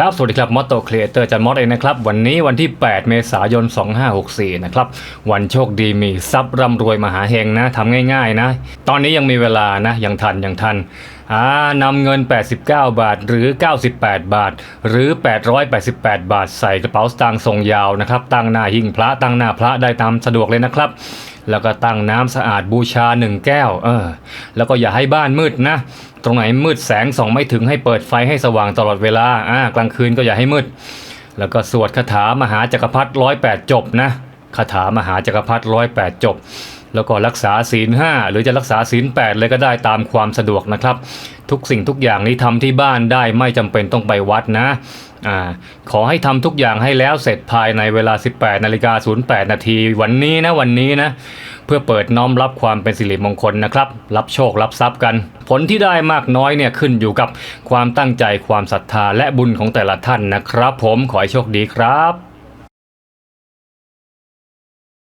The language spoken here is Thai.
ครับ สวัสดีครับมอตโตครีเอเตอร์จันมอสเองนะครับ วันนี้วันที่ 8 เมษายน 2564 นะครับ วันโชคดีมีทรัพย์ร่ำรวยมหาเฮงนะทำง่ายๆนะ ตอนนี้ยังมีเวลานะ ยังทัน ยังทันอ่านำเงิน 89 บาท หรือ 98 บาท หรือ 888 บาท ใส่กระเป๋าสตางค์ทรงยาวนะครับ ตั้งหน้าหิ้งพระตั้งหน้าพระได้ตามสะดวกเลยนะครับแล้วก็ตั้งน้ำสะอาดบูชาหนึ่งแก้ว เออ แล้วก็อย่าให้บ้านมืดนะ รงไหนมืดแสงส่องไม่ถึงให้เปิดไฟให้สว่างตลอดเวลาอ่ากลางคืนก็อย่าให้มืด แล้วก็สวดคาถามหาจักรพรรดิร้อยแปดจบนะคาถามหาจักรพรรดิร้อยแปดจบ แล้วก็รักษาศีลห้าหรือจะรักษาศีลแปดเลยก็ได้ตามความสะดวกนะครับ ทุกสิ่งทุกอย่างนี้ทำที่บ้านได้ไม่จำเป็นต้องไปวัดนะ ขอให้ทำทุกอย่างให้แล้วเสร็จภายในเวลา 18นาฬิกา08 นาที วันนี้นะวันนี้นะ เพื่อเปิดน้อมรับความเป็นสิริมงคลนะครับ รับโชครับทรัพย์กัน ผลที่ได้มากน้อยเนี่ยขึ้นอยู่กับความตั้งใจความศรัทธาและบุญของแต่ละท่านนะครับ ผมขอให้โชคดีครับ